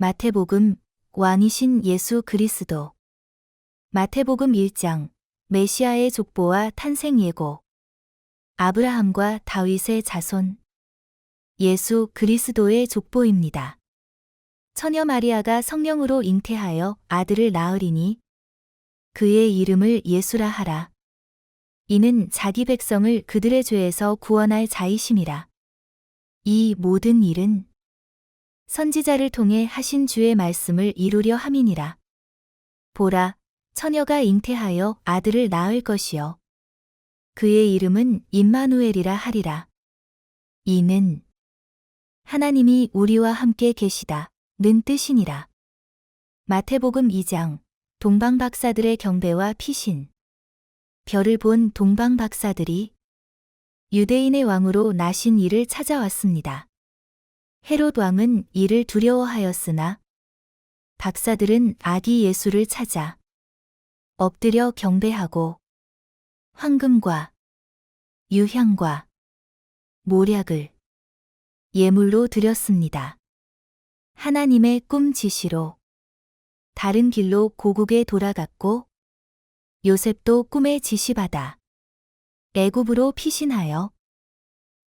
마태복음 왕이신 예수 그리스도 마태복음 1장 메시아의 족보와 탄생 예고 아브라함과 다윗의 자손 예수 그리스도의 족보입니다. 처녀 마리아가 성령으로 잉태하여 아들을 낳으리니 그의 이름을 예수라 하라. 이는 자기 백성을 그들의 죄에서 구원할 자이심이라. 이 모든 일은 선지자를 통해 하신 주의 말씀을 이루려 함이니라. 보라, 처녀가 잉태하여 아들을 낳을 것이요. 그의 이름은 임마누엘이라 하리라. 이는 하나님이 우리와 함께 계시다. 는 뜻이니라. 마태복음 2장 동방 박사들의 경배와 피신 별을 본 동방 박사들이 유대인의 왕으로 나신 이를 찾아왔습니다. 헤롯 왕은 이를 두려워하였으나 박사들은 아기 예수를 찾아 엎드려 경배하고 황금과 유향과 모략을 예물로 드렸습니다. 하나님의 꿈 지시로 다른 길로 고국에 돌아갔고 요셉도 꿈의 지시받아 애굽으로 피신하여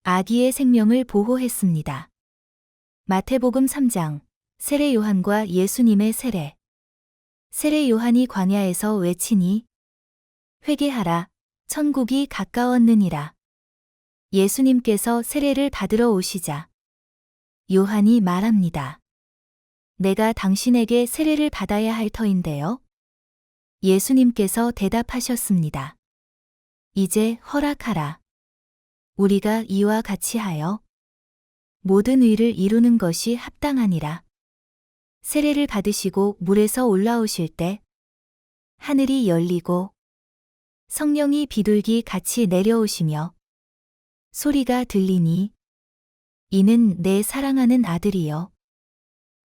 아기의 생명을 보호했습니다. 마태복음 3장 세례 요한과 예수님의 세례 세례 요한이 광야에서 외치니 회개하라 천국이 가까웠느니라 예수님께서 세례를 받으러 오시자 요한이 말합니다. 내가 당신에게 세례를 받아야 할 터인데요. 예수님께서 대답하셨습니다. 이제 허락하라. 우리가 이와 같이 하여 모든 의를 이루는 것이 합당하니라. 세례를 받으시고 물에서 올라오실 때 하늘이 열리고 성령이 비둘기 같이 내려오시며 소리가 들리니 이는 내 사랑하는 아들이여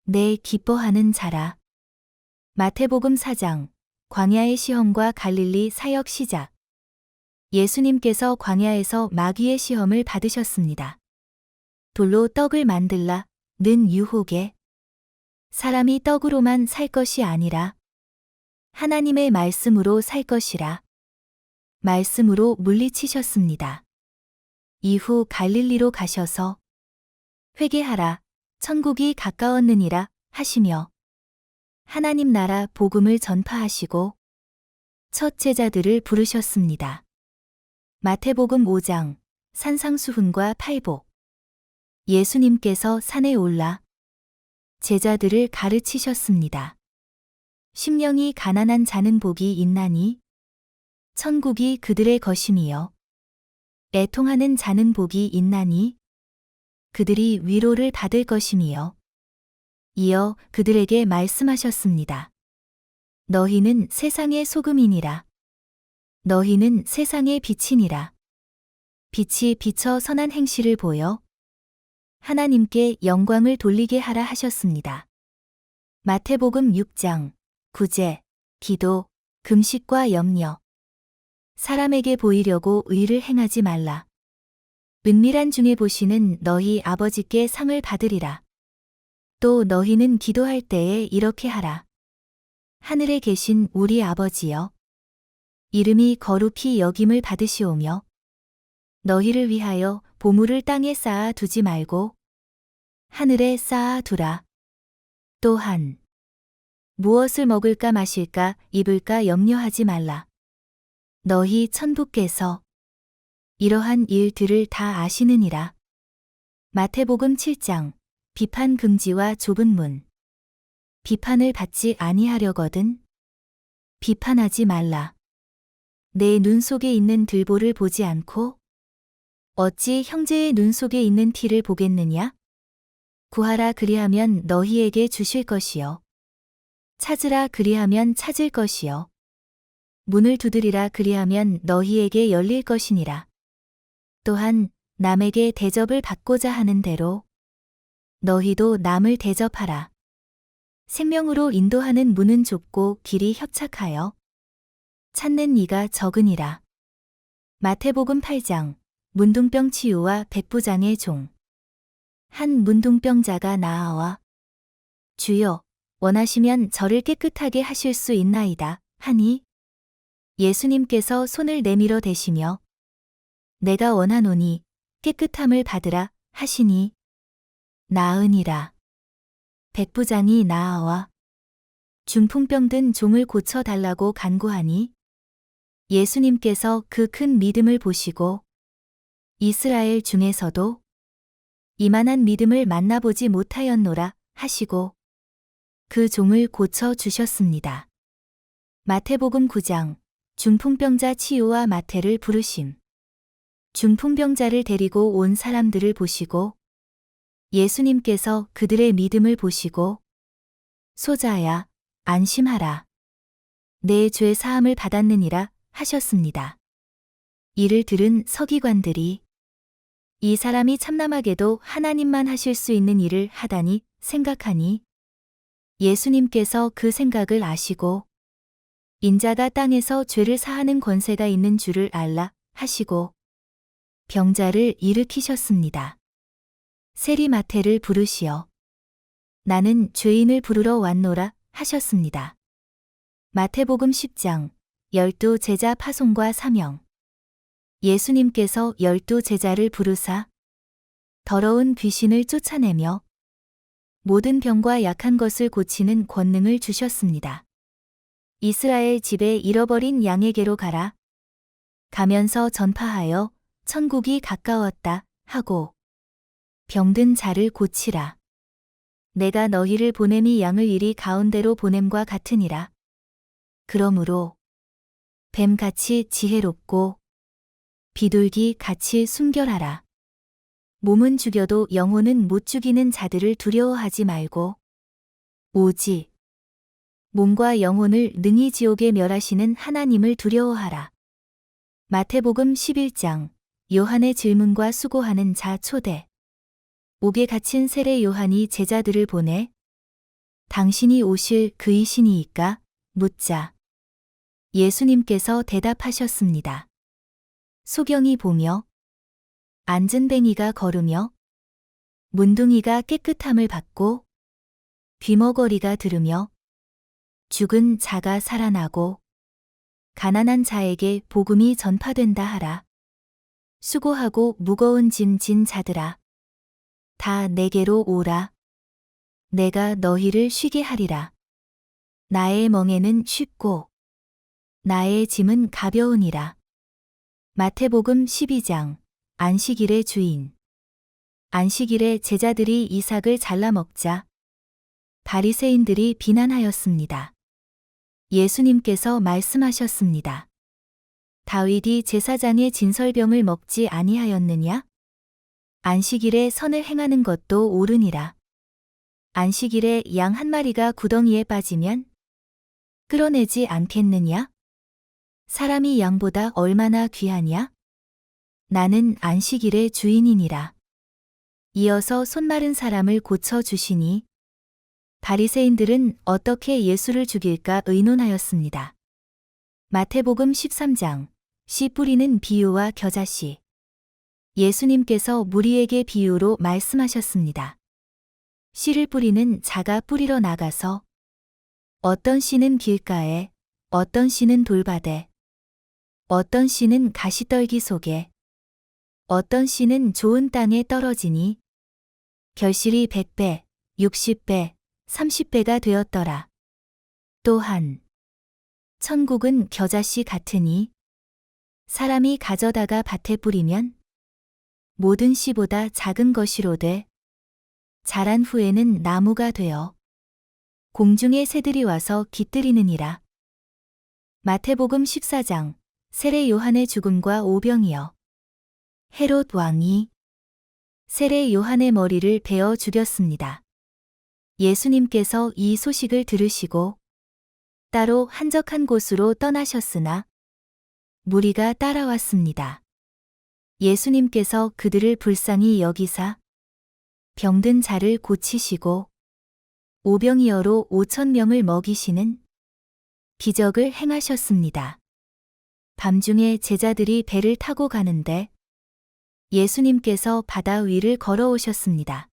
내 기뻐하는 자라. 마태복음 4장 광야의 시험과 갈릴리 사역 시작 예수님께서 광야에서 마귀의 시험을 받으셨습니다. 돌로 떡을 만들라 는 유혹에 사람이 떡으로만 살 것이 아니라 하나님의 말씀으로 살 것이라 말씀으로 물리치셨습니다. 이후 갈릴리로 가셔서 회개하라 천국이 가까웠느니라 하시며 하나님 나라 복음을 전파하시고 첫 제자들을 부르셨습니다. 마태복음 5장 산상수훈과 팔복 예수님께서 산에 올라 제자들을 가르치셨습니다. 심령이 가난한 자는 복이 있나니 천국이 그들의 것임이요 애통하는 자는 복이 있나니 그들이 위로를 받을 것임이요. 이어 그들에게 말씀하셨습니다. 너희는 세상의 소금이니라. 너희는 세상의 빛이니라. 빛이 비쳐 선한 행실을 보여 하나님께 영광을 돌리게 하라 하셨습니다. 마태복음 6장, 구제, 기도, 금식과 염려. 사람에게 보이려고 의를 행하지 말라. 은밀한 중에 보시는 너희 아버지께 상을 받으리라. 또 너희는 기도할 때에 이렇게 하라. 하늘에 계신 우리 아버지여. 이름이 거룩히 여김을 받으시오며. 너희를 위하여 보물을 땅에 쌓아 두지 말고 하늘에 쌓아 두라. 또한 무엇을 먹을까 마실까 입을까 염려하지 말라. 너희 천부께서 이러한 일들을 다 아시느니라. 마태복음 7장 비판 금지와 좁은 문 비판을 받지 아니하려거든 비판하지 말라. 내 눈 속에 있는 들보를 보지 않고 어찌 형제의 눈 속에 있는 티를 보겠느냐? 구하라 그리하면 너희에게 주실 것이요. 찾으라 그리하면 찾을 것이요. 문을 두드리라 그리하면 너희에게 열릴 것이니라. 또한 남에게 대접을 받고자 하는 대로 너희도 남을 대접하라. 생명으로 인도하는 문은 좁고 길이 협착하여 찾는 이가 적으니라. 마태복음 8장 문둥병 치유와 백부장의 종. 한 문둥병자가 나아와 주여, 원하시면 저를 깨끗하게 하실 수 있나이다. 하니 예수님께서 손을 내밀어 대시며 내가 원하노니 깨끗함을 받으라 하시니 나으니라. 백부장이 나아와 중풍병 든 종을 고쳐 달라고 간구하니 예수님께서 그 큰 믿음을 보시고 이스라엘 중에서도 이만한 믿음을 만나보지 못하였노라 하시고 그 종을 고쳐 주셨습니다. 마태복음 9장 중풍병자 치유와 마태를 부르심. 중풍병자를 데리고 온 사람들을 보시고 예수님께서 그들의 믿음을 보시고 소자야 안심하라. 내 죄 사함을 받았느니라 하셨습니다. 이를 들은 서기관들이 이 사람이 참남하게도 하나님만 하실 수 있는 일을 하다니 생각하니 예수님께서 그 생각을 아시고 인자가 땅에서 죄를 사하는 권세가 있는 줄을 알라 하시고 병자를 일으키셨습니다. 세리마태를 부르시어 나는 죄인을 부르러 왔노라 하셨습니다. 마태복음 10장 열두 제자 파송과 사명 예수님께서 열두 제자를 부르사 더러운 귀신을 쫓아내며 모든 병과 약한 것을 고치는 권능을 주셨습니다. 이스라엘 집에 잃어버린 양에게로 가라. 가면서 전파하여 천국이 가까웠다 하고 병든 자를 고치라. 내가 너희를 보냄이 양을 이리 가운데로 보냄과 같으니라. 그러므로 뱀같이 지혜롭고 비둘기 같이 순결하라. 몸은 죽여도 영혼은 못 죽이는 자들을 두려워하지 말고 오직 몸과 영혼을 능히 지옥에 멸하시는 하나님을 두려워하라. 마태복음 11장 요한의 질문과 수고하는 자 초대 옥에 갇힌 세례 요한이 제자들을 보내 당신이 오실 그이신이이까 묻자 예수님께서 대답하셨습니다. 소경이 보며 안전뱅이가 걸으며 문둥이가 깨끗함을 받고 귀머거리가 들으며 죽은 자가 살아나고 가난한 자에게 복음이 전파된다 하라. 수고하고 무거운 짐 진 자들아. 다 내게로 오라. 내가 너희를 쉬게 하리라. 나의 멍에는 쉽고 나의 짐은 가벼우니라. 마태복음 12장 안식일의 주인 안식일에 제자들이 이삭을 잘라 먹자 바리새인들이 비난하였습니다. 예수님께서 말씀하셨습니다. 다윗이 제사장의 진설병을 먹지 아니하였느냐? 안식일에 선을 행하는 것도 옳으니라. 안식일에 양 한 마리가 구덩이에 빠지면 끌어내지 않겠느냐? 사람이 양보다 얼마나 귀하냐? 나는 안식일의 주인이니라. 이어서 손마른 사람을 고쳐 주시니 바리새인들은 어떻게 예수를 죽일까 의논하였습니다. 마태복음 13장 씨 뿌리는 비유와 겨자씨 예수님께서 무리에게 비유로 말씀하셨습니다. 씨를 뿌리는 자가 뿌리러 나가서 어떤 씨는 길가에 어떤 씨는 돌밭에 어떤 씨는 가시떨기 속에 어떤 씨는 좋은 땅에 떨어지니 결실이 100배, 60배, 30배가 되었더라. 또한 천국은 겨자씨 같으니 사람이 가져다가 밭에 뿌리면 모든 씨보다 작은 것이로되 자란 후에는 나무가 되어 공중의 새들이 와서 깃들이느니라. 마태복음 14장 세례 요한의 죽음과 오병이여 헤롯 왕이 세례 요한의 머리를 베어 죽였습니다. 예수님께서 이 소식을 들으시고 따로 한적한 곳으로 떠나셨으나 무리가 따라왔습니다. 예수님께서 그들을 불쌍히 여기사 병든 자를 고치시고 오병이어로 오천 명을 먹이시는 기적을 행하셨습니다. 밤중에 제자들이 배를 타고 가는데 예수님께서 바다 위를 걸어오셨습니다.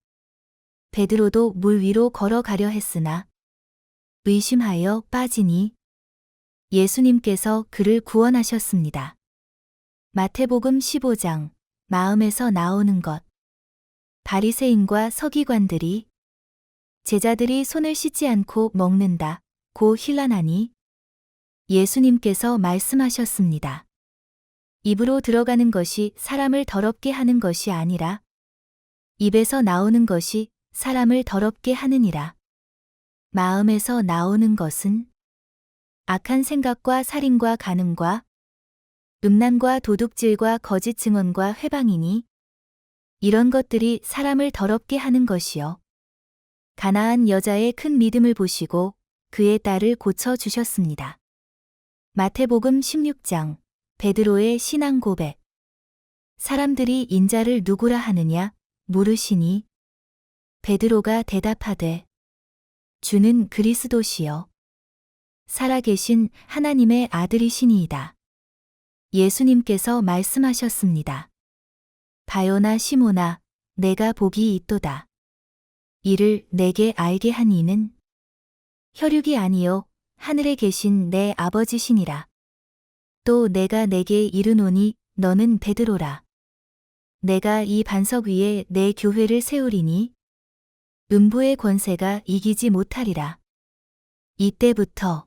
베드로도 물 위로 걸어가려 했으나 의심하여 빠지니 예수님께서 그를 구원하셨습니다. 마태복음 15장 마음에서 나오는 것 바리새인과 서기관들이 제자들이 손을 씻지 않고 먹는다 고 힐난하니 예수님께서 말씀하셨습니다. 입으로 들어가는 것이 사람을 더럽게 하는 것이 아니라 입에서 나오는 것이 사람을 더럽게 하느니라. 마음에서 나오는 것은 악한 생각과 살인과 간음과 음란과 도둑질과 거짓 증언과 회방이니 이런 것들이 사람을 더럽게 하는 것이요. 가나안 여자의 큰 믿음을 보시고 그의 딸을 고쳐 주셨습니다. 마태복음 16장 베드로의 신앙 고백 사람들이 인자를 누구라 하느냐 물으시니 베드로가 대답하되 주는 그리스도시요 살아계신 하나님의 아들이시니이다. 예수님께서 말씀하셨습니다. 바요나 시모나 내가 복이 있도다. 이를 내게 알게 한 이는 혈육이 아니요 하늘에 계신 내 아버지시니라. 또 내가 내게 이르노니 너는 베드로라. 내가 이 반석 위에 내 교회를 세우리니 음부의 권세가 이기지 못하리라. 이때부터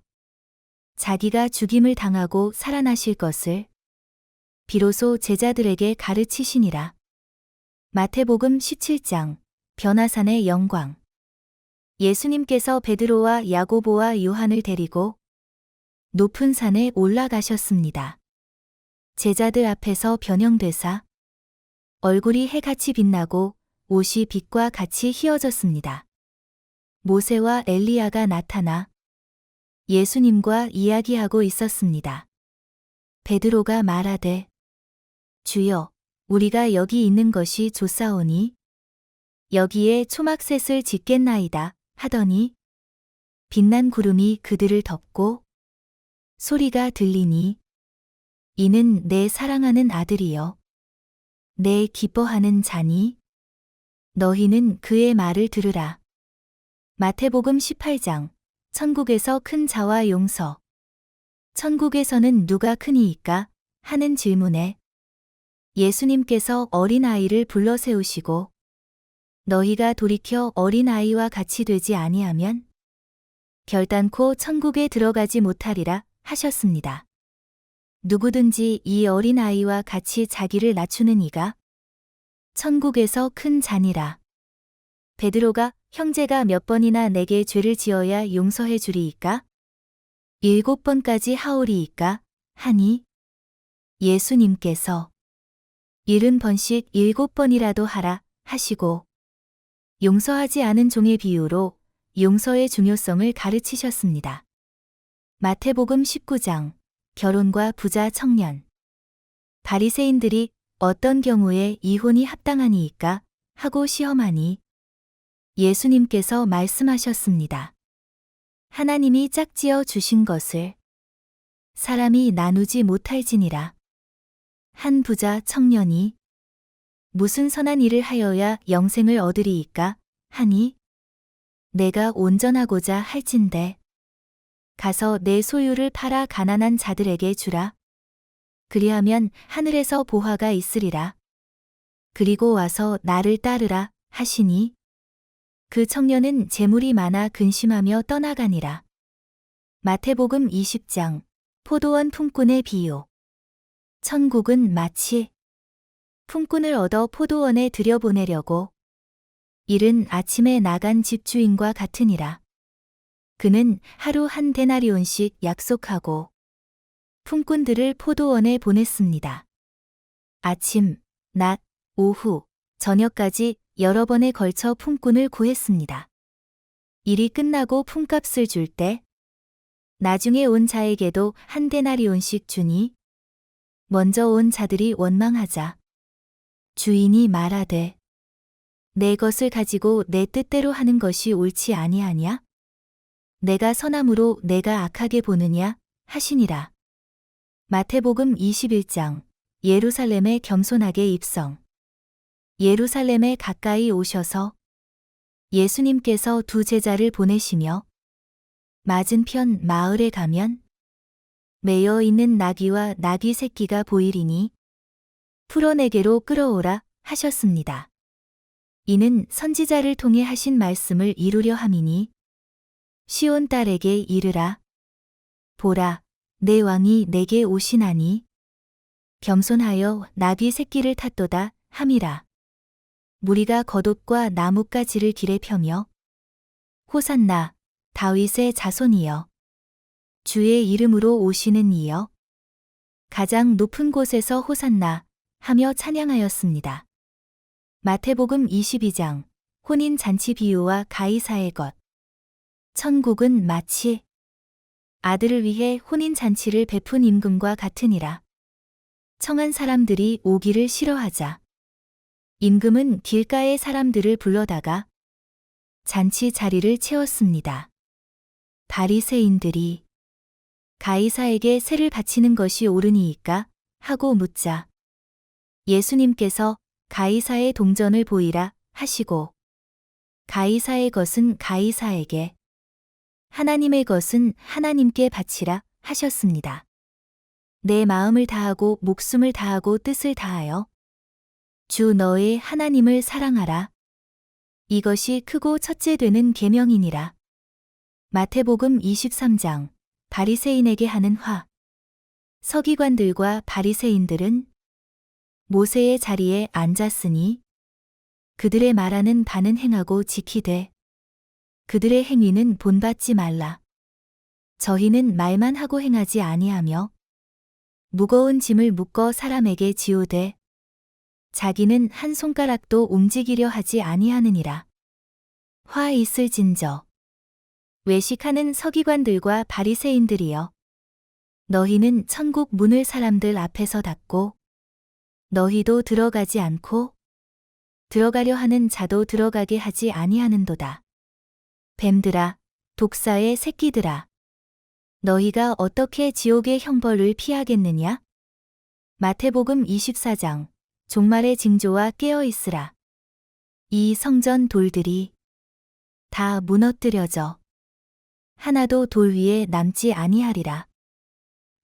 자기가 죽임을 당하고 살아나실 것을 비로소 제자들에게 가르치시니라. 마태복음 17장 변화산의 영광 예수님께서 베드로와 야고보와 요한을 데리고 높은 산에 올라가셨습니다. 제자들 앞에서 변형되사 얼굴이 해같이 빛나고 옷이 빛과 같이 휘어졌습니다. 모세와 엘리야가 나타나 예수님과 이야기하고 있었습니다. 베드로가 말하되 주여 우리가 여기 있는 것이 좋사오니 여기에 초막셋을 짓겠나이다 하더니 빛난 구름이 그들을 덮고 소리가 들리니 이는 내 사랑하는 아들이여. 내 기뻐하는 자니 너희는 그의 말을 들으라. 마태복음 18장. 천국에서 큰 자와 용서. 천국에서는 누가 크니이까? 하는 질문에 예수님께서 어린아이를 불러 세우시고 너희가 돌이켜 어린아이와 같이 되지 아니하면 결단코 천국에 들어가지 못하리라 하셨습니다. 누구든지 이 어린아이와 같이 자기를 낮추는 이가 천국에서 큰 잔이라. 베드로가 형제가 몇 번이나 내게 죄를 지어야 용서해 주리이까? 일곱 번까지 하오리이까? 하니 예수님께서 일흔 번씩 일곱 번이라도 하라 하시고 용서하지 않은 종의 비유로 용서의 중요성을 가르치셨습니다. 마태복음 19장 결혼과 부자 청년 바리새인들이 어떤 경우에 이혼이 합당하니이까 하고 시험하니 예수님께서 말씀하셨습니다. 하나님이 짝지어 주신 것을 사람이 나누지 못할지니라. 한 부자 청년이 무슨 선한 일을 하여야 영생을 얻으리이까 하니 내가 온전하고자 할진대 가서 내 소유를 팔아 가난한 자들에게 주라. 그리하면 하늘에서 보화가 있으리라. 그리고 와서 나를 따르라 하시니 그 청년은 재물이 많아 근심하며 떠나가니라. 마태복음 20장 포도원 품꾼의 비유 천국은 마치 품꾼을 얻어 포도원에 들여보내려고 이른 아침에 나간 집주인과 같으니라. 그는 하루 한 데나리온씩 약속하고 품꾼들을 포도원에 보냈습니다. 아침, 낮, 오후, 저녁까지 여러 번에 걸쳐 품꾼을 구했습니다. 일이 끝나고 품값을 줄 때 나중에 온 자에게도 한 데나리온씩 주니 먼저 온 자들이 원망하자 주인이 말하되 내 것을 가지고 내 뜻대로 하는 것이 옳지 아니하냐? 내가 선함으로 내가 악하게 보느냐? 하시니라. 마태복음 21장 예루살렘에 겸손하게 입성 예루살렘에 가까이 오셔서 예수님께서 두 제자를 보내시며 맞은편 마을에 가면 매여 있는 나귀와 나귀 새끼가 보이리니 풀어내게로 끌어오라 하셨습니다. 이는 선지자를 통해 하신 말씀을 이루려 함이니 시온 딸에게 이르라 보라 내 왕이 내게 오시나니 겸손하여 나귀 새끼를 탔도다 함이라 무리가 겉옷과 나뭇가지를 길에 펴며 호산나 다윗의 자손이여 주의 이름으로 오시는 이여 가장 높은 곳에서 호산나 하며 찬양하였습니다. 마태복음 22장 혼인 잔치 비유와 가이사의 것 천국은 마치 아들을 위해 혼인 잔치를 베푼 임금과 같으니라. 청한 사람들이 오기를 싫어하자 임금은 길가의 사람들을 불러다가 잔치 자리를 채웠습니다. 바리새인들이 가이사에게 세를 바치는 것이 옳으니이까 하고 묻자 예수님께서 가이사의 동전을 보이라 하시고 가이사의 것은 가이사에게 하나님의 것은 하나님께 바치라 하셨습니다. 내 마음을 다하고 목숨을 다하고 뜻을 다하여 주 너의 하나님을 사랑하라. 이것이 크고 첫째 되는 계명이니라. 마태복음 23장 바리새인에게 하는 화 서기관들과 바리새인들은 모세의 자리에 앉았으니 그들의 말하는 바는 행하고 지키되 그들의 행위는 본받지 말라. 저희는 말만 하고 행하지 아니하며 무거운 짐을 묶어 사람에게 지우되 자기는 한 손가락도 움직이려 하지 아니하느니라. 화 있을진저 외식하는 서기관들과 바리새인들이여 너희는 천국 문을 사람들 앞에서 닫고 너희도 들어가지 않고 들어가려 하는 자도 들어가게 하지 아니하는도다. 뱀들아, 독사의 새끼들아. 너희가 어떻게 지옥의 형벌을 피하겠느냐? 마태복음 24장, 종말의 징조와 깨어 있으라. 이 성전 돌들이 다 무너뜨려져 하나도 돌 위에 남지 아니하리라.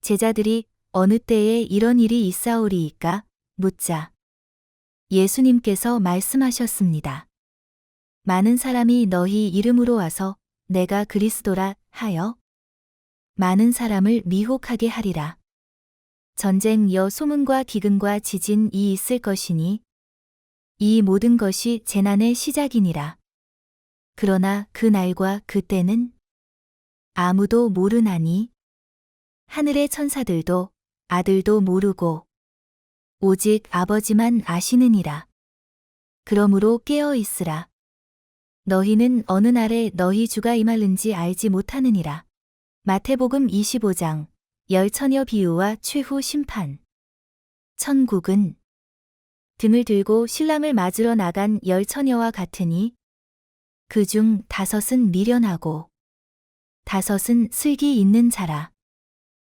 제자들이 어느 때에 이런 일이 있사오리이까 묻자. 예수님께서 말씀하셨습니다. 많은 사람이 너희 이름으로 와서 내가 그리스도라 하여 많은 사람을 미혹하게 하리라. 전쟁 여 소문과 기근과 지진 이 있을 것이니 이 모든 것이 재난의 시작이니라. 그러나 그 날과 그 때는 아무도 모르나니 하늘의 천사들도 아들도 모르고 오직 아버지만 아시느니라. 그러므로 깨어 있으라. 너희는 어느 날에 너희 주가 임하는지 알지 못하느니라. 마태복음 25장 열처녀 비유와 최후 심판. 천국은 등을 들고 신랑을 맞으러 나간 열 처녀와 같으니 그 중 다섯은 미련하고 다섯은 슬기 있는 자라.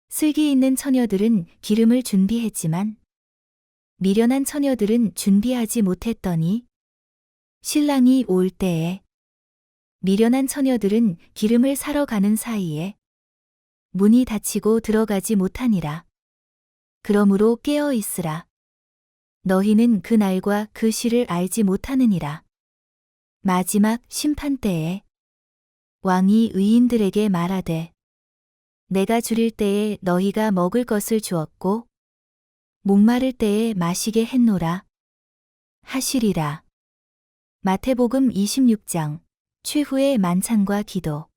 슬기 있는 처녀들은 기름을 준비했지만 미련한 처녀들은 준비하지 못했더니 신랑이 올 때에 미련한 처녀들은 기름을 사러 가는 사이에 문이 닫히고 들어가지 못하니라. 그러므로 깨어 있으라. 너희는 그 날과 그 시를 알지 못하느니라. 마지막 심판 때에 왕이 의인들에게 말하되 내가 줄일 때에 너희가 먹을 것을 주었고 목마를 때에 마시게 했노라 하시리라. 마태복음 26장 최후의 만찬과 기도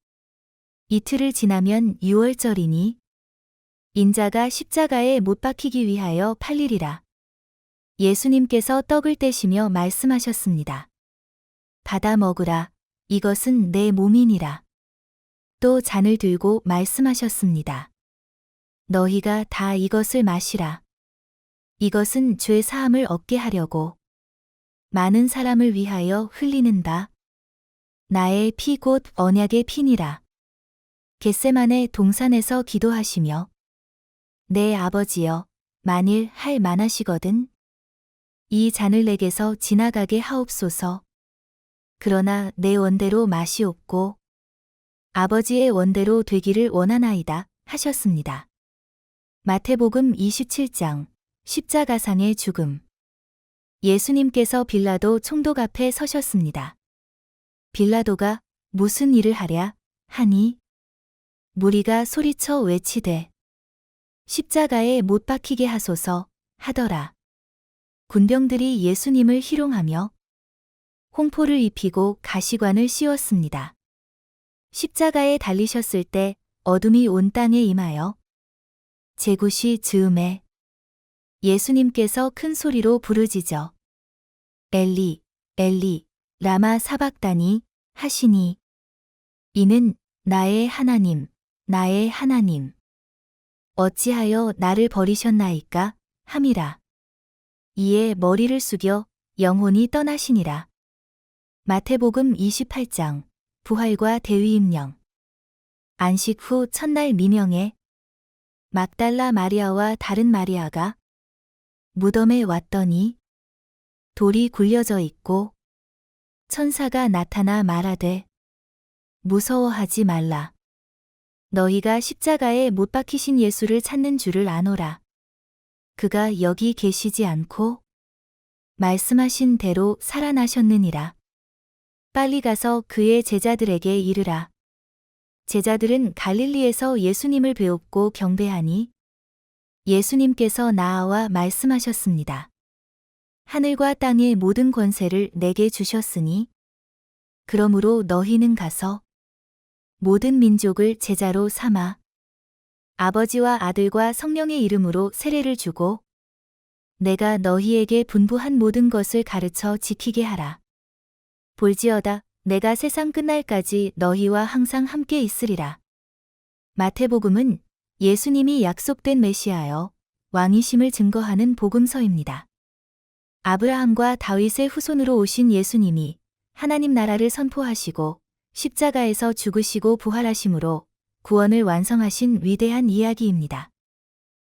이틀을 지나면 6월절이니 인자가 십자가에 못 박히기 위하여 팔리리라. 예수님께서 떡을 떼시며 말씀하셨습니다. 받아 먹으라. 이것은 내 몸이니라. 또 잔을 들고 말씀하셨습니다. 너희가 다 이것을 마시라. 이것은 죄 사함을 얻게 하려고 많은 사람을 위하여 흘리는다. 나의 피 곧 언약의 피니라. 겟세만의 동산에서 기도하시며 내 아버지여 만일 할 만하시거든 이 잔을 내게서 지나가게 하옵소서 그러나 내 원대로 맛이 없고 아버지의 원대로 되기를 원하나이다 하셨습니다. 마태복음 27장 십자가상의 죽음 예수님께서 빌라도 총독 앞에 서셨습니다. 빌라도가 무슨 일을 하랴 하니 무리가 소리쳐 외치되 십자가에 못 박히게 하소서 하더라. 군병들이 예수님을 희롱하며 홍포를 입히고 가시관을 씌웠습니다. 십자가에 달리셨을 때 어둠이 온 땅에 임하여 제굿이 즈음에 예수님께서 큰 소리로 부르짖어 엘리, 엘리, 라마 사박다니 하시니 이는 나의 하나님, 나의 하나님. 어찌하여 나를 버리셨나이까 함이라. 이에 머리를 숙여 영혼이 떠나시니라. 마태복음 28장 부활과 대위 임령 안식 후 첫날 미명에 막달라 마리아와 다른 마리아가 무덤에 왔더니 돌이 굴려져 있고 천사가 나타나 말하되 무서워하지 말라. 너희가 십자가에 못 박히신 예수를 찾는 줄을 아노라. 그가 여기 계시지 않고 말씀하신 대로 살아나셨느니라. 빨리 가서 그의 제자들에게 이르라. 제자들은 갈릴리에서 예수님을 배웠고 경배하니 예수님께서 나아와 말씀하셨습니다. 하늘과 땅의 모든 권세를 내게 주셨으니 그러므로 너희는 가서 모든 민족을 제자로 삼아 아버지와 아들과 성령의 이름으로 세례를 주고 내가 너희에게 분부한 모든 것을 가르쳐 지키게 하라. 볼지어다 내가 세상 끝날까지 너희와 항상 함께 있으리라. 마태복음은 예수님이 약속된 메시아여 왕이심을 증거하는 복음서입니다. 아브라함과 다윗의 후손으로 오신 예수님이 하나님 나라를 선포하시고 십자가에서 죽으시고 부활하심으로 구원을 완성하신 위대한 이야기입니다.